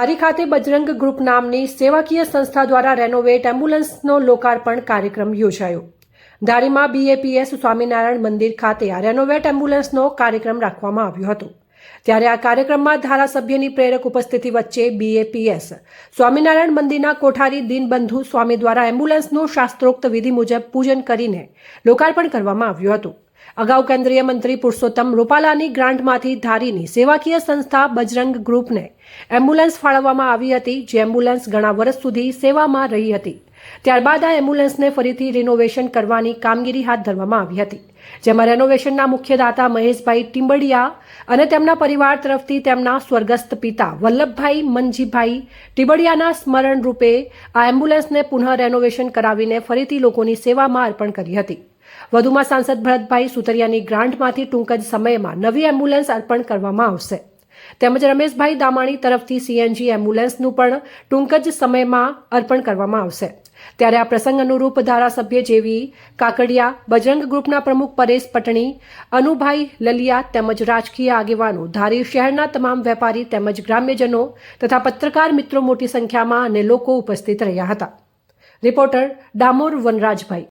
ધારી ખાતે બજરંગ ગ્રુપ નામની સેવાકીય સંસ્થા દ્વારા રેનોવેટ એમ્બ્યુલન્સનો લોકાર્પણ કાર્યક્રમ યોજાયો. ધારીમાં બીએપીએસ સ્વામિનારાયણ મંદિર ખાતે આ રેનોવેટ એમ્બ્યુલન્સનો કાર્યક્રમ રાખવામાં આવ્યો હતો. ત્યારે આ કાર્યક્રમમાં ધારાસભ્યની પ્રેરક ઉપસ્થિતિ વચ્ચે બીએપીએસ સ્વામિનારાયણ મંદિરના કોઠારી દીનબંધુ સ્વામી દ્વારા એમ્બ્યુલન્સનું શાસ્ત્રોક્ત વિધિ મુજબ પૂજન કરીને લોકાર્પણ કરવામાં આવ્યું હતું. અગાઉ કેન્દ્રીય મંત્રી પુરુષોત્તમ રૂપાલાની ગ્રાન્ટમાંથી ધારીની સેવાકીય સંસ્થા બજરંગ ગ્રુપને એમ્બ્યુલન્સ ફાળવવામાં આવી હતી, જે એમ્બ્યુલન્સ ઘણા વર્ષ સુધી સેવામાં રહી હતી. ત્યારબાદ આ એમ્બ્યુલન્સને ફરીથી રિનોવેશન કરવાની કામગીરી હાથ ધરવામાં આવી હતી. જેમાં રેનોવેશનના મુખ્યદાતા મહેશભાઈ ટીંબડિયા અને તેમના પરિવાર તરફથી તેમના સ્વર્ગસ્થ પિતા વલ્લભભાઈ મનજીભાઈ ટીબડિયાના સ્મરણ રૂપે આ એમ્બ્યુલન્સને પુનઃ રેનોવેશન કરાવીને ફરીથી લોકોની સેવામાં અર્પણ કરી હતી. વધુમાં સાંસદ ભરતભાઈ સુતરિયાની ગ્રાન્ટમાંથી ટૂંક જ સમયમાં નવી એમ્બ્યુલન્સ અર્પણ કરવામાં આવશે. તેમજ રમેશભાઈ દામાણી તરફથી સીએનજી એમ્બ્યુલન્સનું પણ ટૂંક જ સમયમાં અર્પણ કરવામાં આવશે. ત્યારે આ પ્રસંગ અનુરૂપ ધારાસભ્ય જેવી કાકડિયા, બજરંગ ગ્રુપના પ્રમુખ પરેશ પટણી, અનુભાઈ લલિયા તેમજ રાજકીય આગેવાનો, ધારી શહેરના તમામ વેપારી તેમજ ગ્રામ્યજનો તથા પત્રકાર મિત્રો મોટી સંખ્યામાં અને લોકો ઉપસ્થિત રહ્યા હતા. રિપોર્ટર ડામોર વનરાજભાઈ.